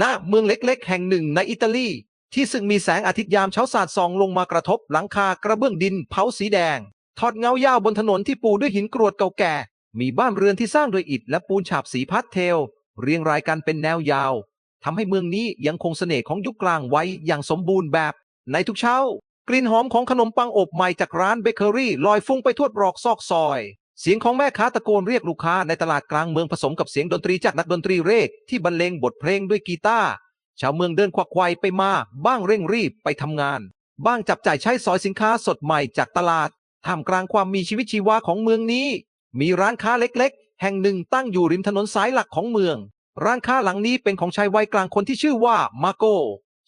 ณเมืองเล็กๆ แห่งหนึ่งในอิตาลี ที่ซึ่งมีแสงอาทิตย์ยามเช้าสาดส่องลงมากระทบหลังคากระเบื้องดินเผาสีแดง ทอดเงายาวบนถนนที่ปูด้วยหินกรวดเก่าแก่ มีบ้านเรือนที่สร้างโดยอิฐและปูนฉาบสีพาสเทล เรียงรายกันเป็นแนวยาวทำให้เมืองนี้ยังคงเสน่ห์ของยุคกลางไว้อย่างสมบูรณ์แบบ ในทุกเช้ากลิ่นหอมของขนมปังอบใหม่จากร้านเบเกอรี่ลอยฟุ้งไปทั่วตรอกซอกซอย เสียงของแม่ค้าตะโกนเรียกลูกค้าในตลาดกลางเมืองผสมกับเสียงดนตรีจากนักดนตรีเรกที่บรรเลงบทเพลงด้วยกีตาร์ชาวเมืองเดินควักไขวไปมา บ้างเร่งรีบไปทำงาน บ้างจับจ่ายใช้สอยสินค้าสดใหม่จากตลาดท่ามกลางความมีชีวิตชีวาของเมืองนี้ มีร้านค้าเล็กๆ แห่งหนึ่งตั้งอยู่ริมถนนสายหลักของเมือง ร้านค้าหลังนี้เป็นของชายวัยกลางคนที่ชื่อว่ามาโก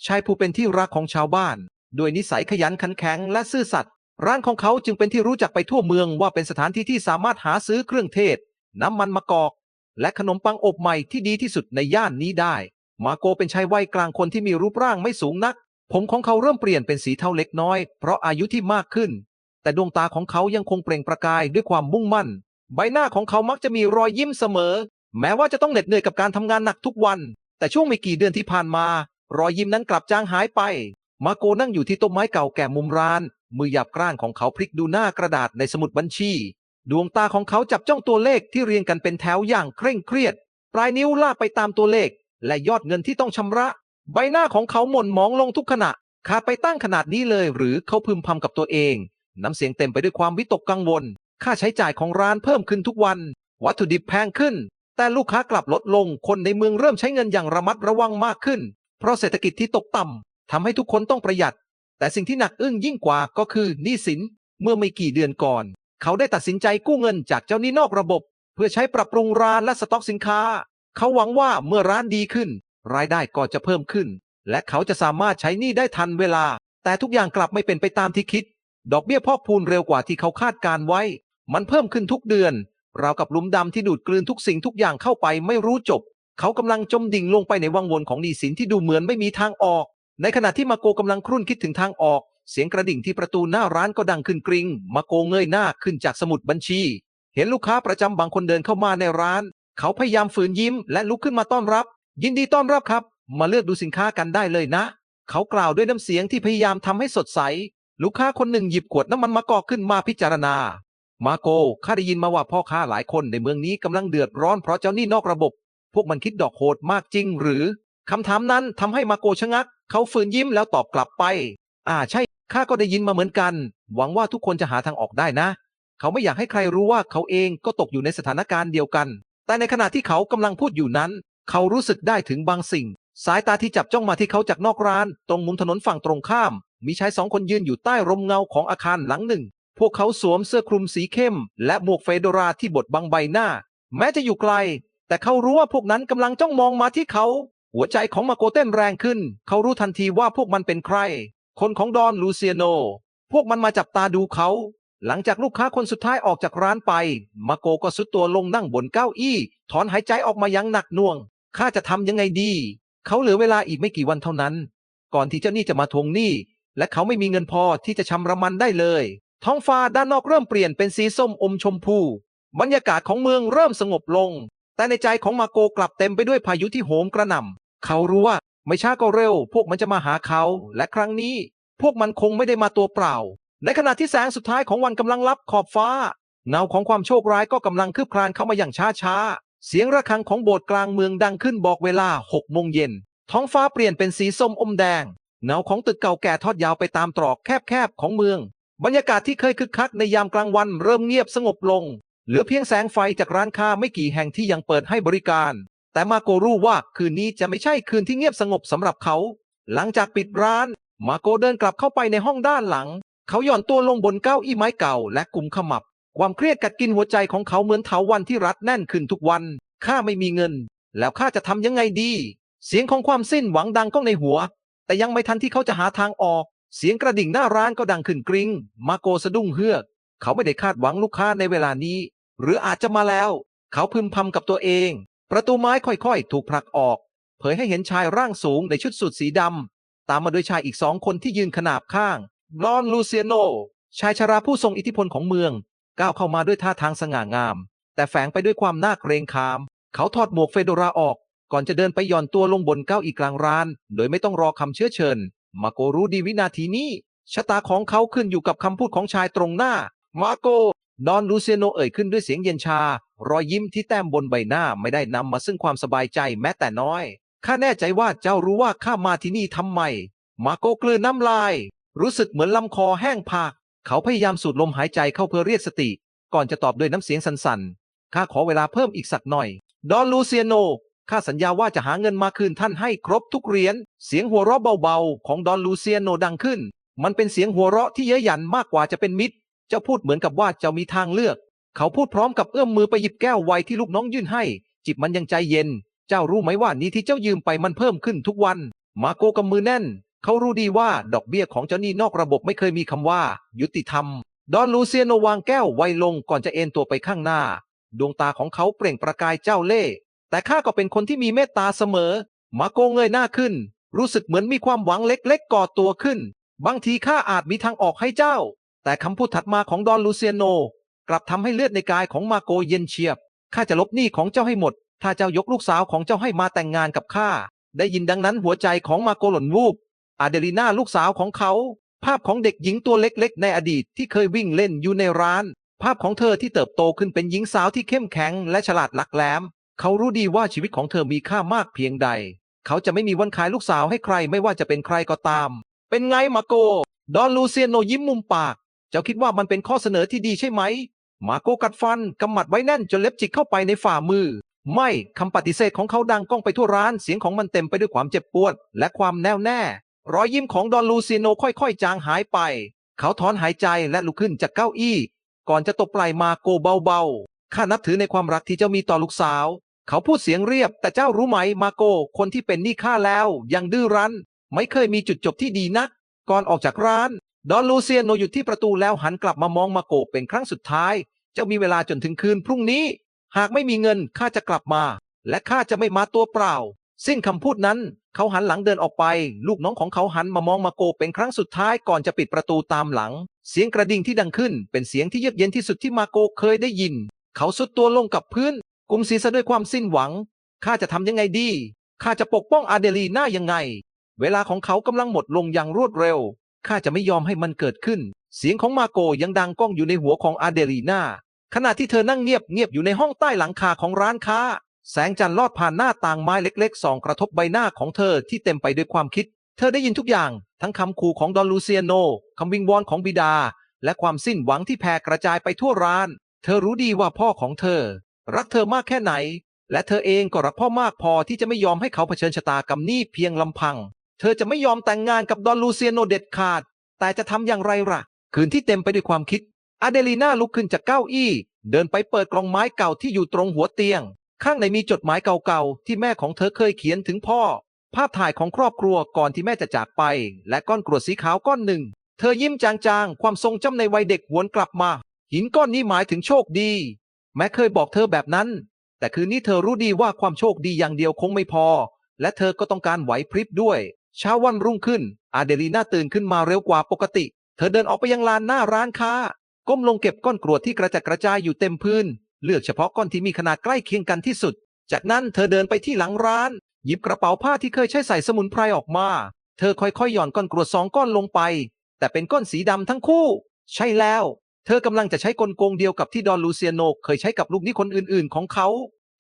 ชายผู้เป็นที่รักของชาวบ้าน ด้วยนิสัยขยันขันแข็งและซื่อสัตย์ ร้านของเขาจึงเป็นที่รู้จักไปทั่วเมืองว่าเป็นสถานที่ที่สามารถหาซื้อเครื่องเทศ น้ำมันมะกอก และขนมปังอบใหม่ที่ดีที่สุดในย่านนี้ได้ มาโกเป็นชายวัยกลางคนที่มีรูปร่างไม่สูงนัก ผมของเขาเริ่มเปลี่ยนเป็นสีเทาเล็กน้อย เพราะอายุที่มากขึ้น แต่ดวงตาของเขายังคงเปล่งประกายด้วยความมุ่งมั่น ใบหน้าของเขามักจะมีรอยยิ้มเสมอ แม้ว่าจะต้องเหน็ดเหนื่อยกับการทำงานหนักทุกวัน แต่ช่วงไม่กี่เดือนที่ผ่านมา รอยยิ้มนั้นกลับจางหายไป มาโกนั่งอยู่ที่ต้นไม้เก่าแก่มุมร้าน มือหยาบกร้านของเขาพลิกดูหน้ากระดาษในสมุดบัญชี ดวงตาของเขาจับจ้องตัวเลขที่เรียงกันเป็นแถวอย่างเคร่งเครียด ปลายนิ้วลากไปตามตัวเลข และยอดเงินที่ต้องชำระ ใบหน้าของเขาหม่นหมองลงทุกขณะขาไปตั้งขนาดนี้เลย หรือเขาพึมพำกับตัวเอง น้ำเสียงเต็มไปด้วยความวิตกกังวล ค่าใช้จ่ายของร้านเพิ่มขึ้นทุกวัน วัตถุดิบแพงขึ้น แต่ลูกค้ากลับลดลงคนในเมืองเริ่มใช้เงินอย่างระมัดระวังมากขึ้น เพราะเศรษฐกิจที่ตกต่ำ ทำให้ทุกคนต้องประหยัด แต่สิ่งที่หนักอึ้งยิ่งกว่าก็คือหนี้สิน เมื่อไม่กี่เดือนก่อน เขาได้ตัดสินใจกู้เงินจากเจ้าหนี้นอกระบบ เพื่อใช้ปรับปรุงร้านและสต็อกสินค้า เขาหวังว่าเมื่อร้านดีขึ้น รายได้ก็จะเพิ่มขึ้น และเขาจะสามารถใช้หนี้ได้ทันเวลา แต่ทุกอย่างกลับไม่เป็นไปตามที่คิด ดอกเบี้ยพอกพูนเร็วกว่าที่เขาคาดการไว้ มันเพิ่มขึ้นทุกเดือนราวกับหลุมดำที่ดูดกลืนทุกสิ่งทุกอย่างเข้าไปไม่รู้จบ เขากำลังจมดิ่งลงไปในวังวนของหนี้สินที่ดูเหมือนไม่มีทางออก ในขณะที่มาโกกำลังครุ่นคิดถึงทางออก เสียงกระดิ่งที่ประตูหน้าร้านก็ดังขึ้นกริงมาโกเงยหน้าขึ้นจากสมุดบัญชี เห็นลูกค้าประจำบางคนเดินเข้ามาในร้าน เขาพยายามฝืนยิ้มและลุกขึ้นมาต้อนรับ ยินดีต้อนรับครับ มาเลือกดูสินค้ากันได้เลยนะ เขากล่าวด้วยน้ำเสียงที่พยายามทำให้สดใส ลูกค้าคนหนึ่งหยิบขวดน้ำมันมะกอกขึ้นมาพิจารณา มาโกข้าได้ยินมาว่าพ่อค้าหลายคนในเมืองนี้กำลังเดือดร้อนเพราะเจ้าหนี้นอกระบบ พวกมันคิดดอกโหดมากจริง หรือคำถามนั้นทำให้มาโกชะงัก เขาฝืนยิ้มแล้วตอบกลับไป อ่าใช่ ข้าก็ได้ยินมาเหมือนกัน หวังว่าทุกคนจะหาทางออกได้นะ เขาไม่อยากให้ใครรู้ว่าเขาเองก็ตกอยู่ในสถานการณ์เดียวกัน แต่ในขณะที่เขากำลังพูดอยู่นั้น เขารู้สึกได้ถึงบางสิ่ง สายตาที่จับจ้องมาที่เขาจากนอกร้าน ตรงมุมถนนฝั่งตรงข้าม มีชายสองคนยืนอยู่ใต้ร่มเงาของอาคารหลังหนึ่ง พวกเขาสวมเสื้อคลุมสีเข้ม และหมวกเฟโดราที่บดบังใบหน้า แม้จะอยู่ไกล แต่เขารู้ว่าพวกนั้นกำลังจ้องมองมาที่เขา หัวใจของมาโกเต้นแรงขึ้น เขารู้ทันทีว่าพวกมันเป็นใคร คนของดอนลูเซียโน พวกมันมาจับตาดูเขา หลังจากลูกค้าคนสุดท้ายออกจากร้านไป มาโกก็สุดตัวลงนั่งบนเก้าอี้ ถอนหายใจออกมาอย่างหนักหน่วง ข้าจะทำยังไงดี เขาเหลือเวลาอีกไม่กี่วันเท่านั้น ก่อนที่เจ้าหนี้จะมาทวงหนี้ และเขาไม่มีเงินพอที่จะชำระมันได้เลย ท้องฟ้าด้านนอกเริ่มเปลี่ยนเป็นสีส้มอมชมพู บรรยากาศของเมืองเริ่มสงบลง แต่ในใจของมาโกกลับเต็มไปด้วยพายุที่โหมกระหน่ำ เขารู้ว่าไม่ช้าก็เร็ว พวกมันจะมาหาเขา และครั้งนี้ พวกมันคงไม่ได้มาตัวเปล่า ในขณะที่แสงสุดท้ายของวันกำลังลับขอบฟ้า เงาของความโชคร้ายก็กำลังคืบคลานเข้ามาอย่างช้าช้าๆ เสียงระฆังของโบสถ์กลางเมืองดังขึ้นบอกเวลาหกโมงเย็น ท้องฟ้าเปลี่ยนเป็นสีส้มอมแดง เงาของตึกเก่าแก่ทอดยาวไปตามตรอกแคบๆของเมือง บรรยากาศที่เคยคึกคักในยามกลางวันเริ่มเงียบสงบลง เหลือเพียงแสงไฟจากร้านค้าไม่กี่แห่งที่ยังเปิดให้บริการ แต่มาโกรู้ว่าคืนนี้จะไม่ใช่คืนที่เงียบสงบสำหรับเขา หลังจากปิดร้าน มาโกเดินกลับเข้าไปในห้องด้านหลัง เขาหย่อนตัวลงบนเก้าอี้ไม้เก่าและกุมขมับ ความเครียดกัดกินหัวใจของเขาเหมือนเถาวันที่รัดแน่นขึ้นทุกวัน ข้าไม่มีเงิน แล้วข้าจะทำยังไงดี เสียงของความสิ้นหวังดังก้องในหัว แต่ยังไม่ทันที่เขาจะหาทางออก เสียงกระดิ่งหน้าร้านก็ดังขึ้นกริง้ง มาโกสะดุ้งเฮือก เขาไม่ได้คาดหวังลูกค้าในเวลานี้ หรืออาจจะมาแล้ว เขาพึมพำกับตัวเอง ประตูไม้ค่อยๆ ถูกผลักออก เผยให้เห็นชายร่างสูงในชุดสูทสีดำ ตามมาด้วยชายอีกสองคนที่ยืนขนาบข้างลอนลูเซียโน ชายชราผู้ทรงอิทธิพลของเมือง ก้าวเข้ามาด้วยท่าทางสง่างาม แต่แฝงไปด้วยความน่าเกรงขาม เขาถอดหมวกเฟโดราออก ก่อนจะเดินไปย่อนตัวลงบนเก้าอี้กลางร้าน โดยไม่ต้องรอคำเชื้อเชิญ มาโกรู้ดีวินาทีนี้ชะตาของเขาขึ้นอยู่กับคำพูดของชายตรงหน้า มาโก ดอนลูเซียโนเอ่ยขึ้นด้วยเสียงเย็นชา รอยยิ้มที่แต้มบนใบหน้าไม่ได้นำมาซึ่งความสบายใจแม้แต่น้อย ข้าแน่ใจว่าเจ้ารู้ว่าข้ามาที่นี่ทำไม มาโกกลืนน้ำลาย รู้สึกเหมือนลำคอแห้งผาก เขาพยายามสูดลมหายใจเข้าเพื่อเรียกสติ ก่อนจะตอบด้วยน้ำเสียงสั่นๆ ข้าขอเวลาเพิ่มอีกสักหน่อย ดอนลูเซียโน ข้าสัญญาว่าจะหาเงินมาคืนท่านให้ครบทุกเหรียญ เสียงหัวเราะเบาๆ ของดอนลูเซียโนดังขึ้น มันเป็นเสียงหัวเราะที่เย้ยหยันมากกว่าจะเป็นมิตร เจ้าพูดเหมือนกับว่าเจ้ามีทางเลือก เขาพูดพร้อมกับเอื้อมมือไปหยิบแก้วไวน์ที่ลูกน้องยื่นให้ จิบมันยังใจเย็น เจ้ารู้ไหมว่านี่ที่เจ้ายืมไปมันเพิ่มขึ้นทุกวัน มาโกกำมือแน่น เขารู้ดีว่าดอกเบี้ยของเจ้าหนี้นอกระบบไม่เคยมีคำว่า ยุติธรรม ดอนลูเซียโนวางแก้วไวน์ลงก่อนจะเอนตัวไปข้างหน้า ดวงตาของเขาเปล่งประกายเจ้าเล่ห์แต่ข้าก็เป็นคนที่มีเมตตาเสมอ มาโกเงยหน้าขึ้น รู้สึกเหมือนมีความหวังเล็กๆก่อตัวขึ้น บางทีข้าอาจมีทางออกให้เจ้า แต่คำพูดถัดมาของดอนลูเซียโน กลับทำให้เลือดในกายของมาโกเย็นเฉียบ ข้าจะลบหนี้ของเจ้าให้หมด ถ้าเจ้ายกลูกสาวของเจ้าให้มาแต่งงานกับข้า ได้ยินดังนั้นหัวใจของมาโกหล่นวูบ อาเดลีนาลูกสาวของเขา ภาพของเด็กหญิงตัวเล็กๆ ในอดีตที่เคยวิ่งเล่นอยู่ในร้าน ภาพของเธอที่เติบโตขึ้นเป็นหญิงสาวที่เข้มแข็งและฉลาดหลักแหลม เขารู้ดีว่าชีวิตของเธอมีค่ามากเพียงใด เขาจะไม่มีวันขายลูกสาวให้ใครไม่ว่าจะเป็นใครก็ตาม เป็นไงมาโก ดอนลูเซียโนยิ้มมุมปาก เจ้าคิดว่ามันเป็นข้อเสนอที่ดีใช่ไหม มาโกกัดฟันกำหมัดไว้แน่นจนเล็บจิกเข้าไปในฝ่ามือ ไม่คำปฏิเสธของเขาดังก้องไปทั่วร้านเสียงของมันเต็มไปด้วยความเจ็บปวด และความแน่วแน่ รอยยิ้มของดอนลูซียโนค่อยๆ จางหายไป เขาถอนหายใจและลุกขึ้นจากเก้าอี้ ก่อนจะตบไหล่มาโกเบาๆข้านับถือในความรักที่เจ้ามีต่อลูกสาว เขาพูดเสียงเรียบ แต่เจ้ารู้ไหมมาโกคนที่เป็นหนี้ข้าแล้ว ยังดื้อรั้น ไม่เคยมีจุดจบที่ดีนัก ก่อนออกจากร้าน ดอนลูเซียโนหยุดที่ประตูแล้วหันกลับมามองมาโกเป็นครั้งสุดท้าย เจ้ามีเวลาจนถึงคืนพรุ่งนี้ หากไม่มีเงินข้าจะกลับมา และข้าจะไม่มาตัวเปล่า สิ้นคำพูดนั้น เขาหันหลังเดินออกไป ลูกน้องของเขาหันมามองมาโกเป็นครั้งสุดท้ายก่อนจะปิดประตูตามหลัง เสียงกระดิ่งที่ดังขึ้น เป็นเสียงที่เยือกเย็นที่สุดที่มาโกเคยได้ยิน เขาสุดตัวลงกับพื้นกุมศีรษะด้วยความสิ้นหวังข้าจะทำยังไงดีข้าจะปกป้องอาเดลีน่ายังไง เวลาของเขากำลังหมดลงอย่างรวดเร็ว ข้าจะไม่ยอมให้มันเกิดขึ้น เสียงของมาโกยังดังก้องอยู่ในหัวของอาเดลีนาขณะที่เธอนั่งเงียบเงียบอยู่ในห้องใต้หลังคาของร้านค้า แสงจันทร์ลอดผ่านหน้าต่างไม้เล็กๆส่องกระทบใบหน้าของเธอที่เต็มไปด้วยความคิด เธอได้ยินทุกอย่างทั้งคำขู่ของดอนลูเซียโนคำวิงวอนของบิดา และความสิ้นหวังที่แผ่กระจายไปทั่วร้าน เธอรู้ดีว่าพ่อของเธอ รักเธอมากแค่ไหน และเธอเองก็รักพ่อมากพอที่จะไม่ยอมให้เขาเผชิญชะตากรรมนี้เพียงลำพัง เธอจะไม่ยอมแต่งงานกับดอนลูเซียโนเด็ดขาด แต่จะทำอย่างไรล่ะ คืนที่เต็มไปด้วยความคิดอาเดลีน่าลุกขึ้นจากเก้าอี้ เดินไปเปิดกล่องไม้เก่าที่อยู่ตรงหัวเตียง ข้างในมีจดหมายเก่าๆที่แม่ของเธอเคยเขียนถึงพ่อ ภาพถ่ายของครอบครัวก่อนที่แม่จะจากไป และก้อนกรวดสีขาวก้อนหนึ่ง เธอยิ้มจางๆ ความทรงจำในวัยเด็กหวนกลับมา หินก้อนนี้หมายถึงโชคดี แม้เคยบอกเธอแบบนั้น แต่คืนนี้เธอรู้ดีว่าความโชคดีอย่างเดียวคงไม่พอ และเธอก็ต้องการไหวพริบด้วย เช้าวันรุ่งขึ้น อาเดลีน่าตื่นขึ้นมาเร็วกว่าปกติ เธอเดินออกไปยังลานหน้าร้านค้า ก้มลงเก็บก้อนกรวดที่กระจัดกระจายอยู่เต็มพื้น เลือกเฉพาะก้อนที่มีขนาดใกล้เคียงกันที่สุด จากนั้นเธอเดินไปที่หลังร้าน หยิบกระเป๋าผ้าที่เคยใช้ใส่สมุนไพรออกมา เธอค่อยๆหย่อนก้อนกรวดสองก้อนลงไป แต่เป็นก้อนสีดำทั้งคู่ ใช่แล้ว เธอกำลังจะใช้กลโกงเดียวกับที่ดอนลูเซียโนเคยใช้กับลูกนี้คนอื่นๆ ของเขา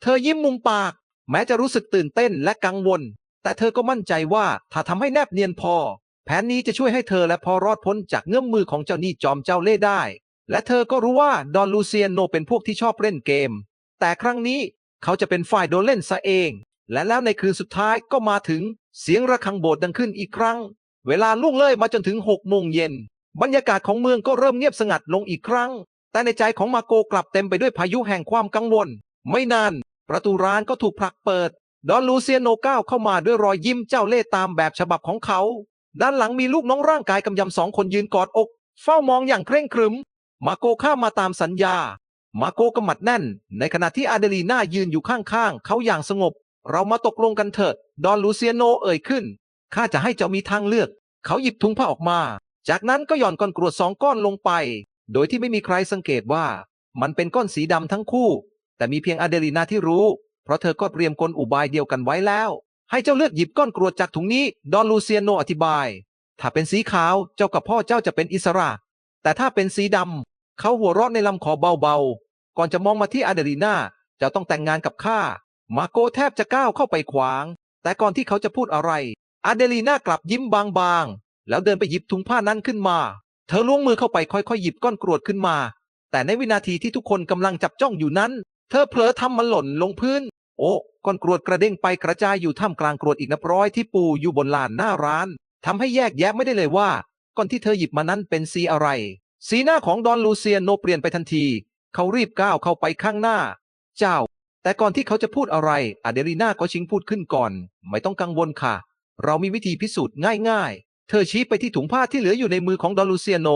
เธอยิ้มมุมปาก แม้จะรู้สึกตื่นเต้นและกังวล แต่เธอก็มั่นใจว่าถ้าทำให้แนบเนียนพอ แผนนี้จะช่วยให้เธอและพอรอดพ้นจากเงื้อมมือของเจ้าหนี้จอมเจ้าเล่ได้ และเธอก็รู้ว่าดอนลูเซียโนเป็นพวกที่ชอบเล่นเกม แต่ครั้งนี้เขาจะเป็นฝ่ายโดนเล่นซะเอง และแล้วในคืนสุดท้ายก็มาถึงเสียงระฆังโบสถ์ดังขึ้นอีกครั้ง เวลาล่วงเลยมาจนถึงหกโมงเย็นบรรยากาศของเมืองก็เริ่มเงียบสงัดลงอีกครั้ง แต่ในใจของมาโกกลับเต็มไปด้วยพายุแห่งความกังวล ไม่นาน ประตูร้านก็ถูกผลักเปิด ดอนลูเซียโนก้าวเข้ามาด้วยรอยยิ้มเจ้าเล่ห์ตามแบบฉบับของเขา ด้านหลังมีลูกน้องร่างกายกำยำสองคนยืนกอดอก เฝ้ามองอย่างเคร่งครึม มาโกข้ามมาตามสัญญา มาโกกำมัดแน่น ในขณะที่อาเดลีน่ายืนอยู่ข้างๆ เขาอย่างสงบ เรามาตกลงกันเถิด ดอนลูเซียโนเอ่ยขึ้น ข้าจะให้เจ้ามีทางเลือก เขาหยิบถุงผ้าออกมา จากนั้นก็หย่อนก้อนกรวดสองก้อนลงไป โดยที่ไม่มีใครสังเกตว่า มันเป็นก้อนสีดำทั้งคู่ แต่มีเพียงอาเดลีนาที่รู้ เพราะเธอก็เตรียมกลอุบายเดียวกันไว้แล้ว ให้เจ้าเลือกหยิบก้อนกรวดจากถุงนี้ ดอนลูเซียโนอธิบาย ถ้าเป็นสีขาวเจ้ากับพ่อเจ้าจะเป็นอิสระ แต่ถ้าเป็นสีดำเขาหัวเราะในลำคอเบาๆ ก่อนจะมองมาที่อาเดรีนาเจ้าต้องแต่งงานกับข้า มาโกแทบจะก้าวเข้าไปขวาง แต่ก่อนที่เขาจะพูดอะไร อาเดลีนากลับยิ้มบางๆ แล้วเดินไปหยิบถุงผ้านั้นขึ้นมา เธอล้วงมือเข้าไปค่อยๆ หยิบก้อนกรวดขึ้นมา แต่ในวินาทีที่ทุกคนกำลังจับจ้องอยู่นั้น เธอเผลอทำมันหล่นลงพื้น โอ้ก้อนกรวดกระเด้งไปกระจายอยู่ท่ามกลางกรวดอีกนับร้อยที่ปูอยู่บนลานหน้าร้านทำให้แยกแยะไม่ได้เลยว่าก้อนที่เธอหยิบมานั้นเป็นสีอะไร สีหน้าของดอนลูเซียโนเปลี่ยนไปทันที เขารีบก้าวเข้าไปข้างหน้า เจ้า แต่ก่อนที่เขาจะพูดอะไรอาเดรีนาก็ชิงพูดขึ้นก่อน ไม่ต้องกังวลค่ะ เรามีวิธีพิสูจน์ง่ายๆ เธอชี้ไปที่ถุงผ้าที่เหลืออยู่ในมือของดอลลูเซียโน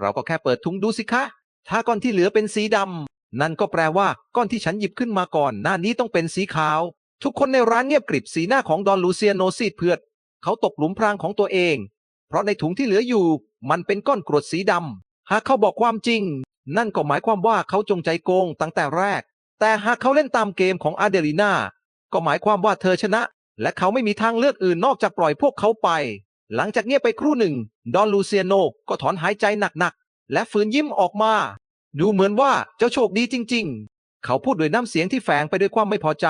เราก็แค่เปิดถุงดูสิคะ ถ้าก้อนที่เหลือเป็นสีดำ นั่นก็แปลว่าก้อนที่ฉันหยิบขึ้นมาก่อน หน้านี้ต้องเป็นสีขาว ทุกคนในร้านเงียบกริบสีหน้าของดอนลูเซียโนซีดเพือด เขาตกหลุมพรางของตัวเอง เพราะในถุงที่เหลืออยู่ มันเป็นก้อนกรวดสีดำหากเขาบอกความจริง นั่นก็หมายความว่าเขาจงใจโกงตั้งแต่แรก แต่หากเขาเล่นตามเกมของอาเดรีนาก็หมายความว่าเธอชนะ และเขาไม่มีทางเลือกอื่นนอกจากปล่อยพวกเขาไป หลังจากเงียบไปครู่หนึ่ง ดอนลูเซียโนก็ถอนหายใจหนักๆและฝืนยิ้มออกมา ดูเหมือนว่าเจ้าโชคดีจริง ๆ เขาพูดด้วยน้ำเสียงที่แฝงไปด้วยความไม่พอใจ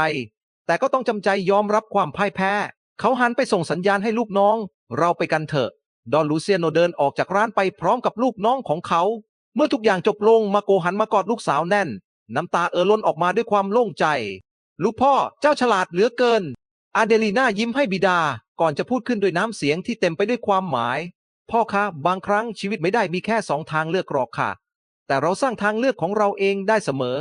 แต่ก็ต้องจำใจยอมรับความพ่ายแพ้ เขาหันไปส่งสัญญาณให้ลูกน้อง เราไปกันเถอะ ดอนลูเซียโนเดินออกจากร้านไปพร้อมกับลูกน้องของเขา เมื่อทุกอย่างจบลงมาโกหันมากอดลูกสาวแน่น น้ำตาเอ่อล้นออกมาด้วยความโล่งใจ ลูกพ่อเจ้าฉลาดเหลือเกิน อาเดลีน่ายิ้มให้บิดา ก่อนจะพูดขึ้นด้วยน้ำเสียงที่เต็มไปด้วยความหมาย พ่อคะบางครั้งชีวิตไม่ได้มีแค่สองทางเลือกหรอกค่ะ แต่เราสร้างทางเลือกของเราเองได้เสมอ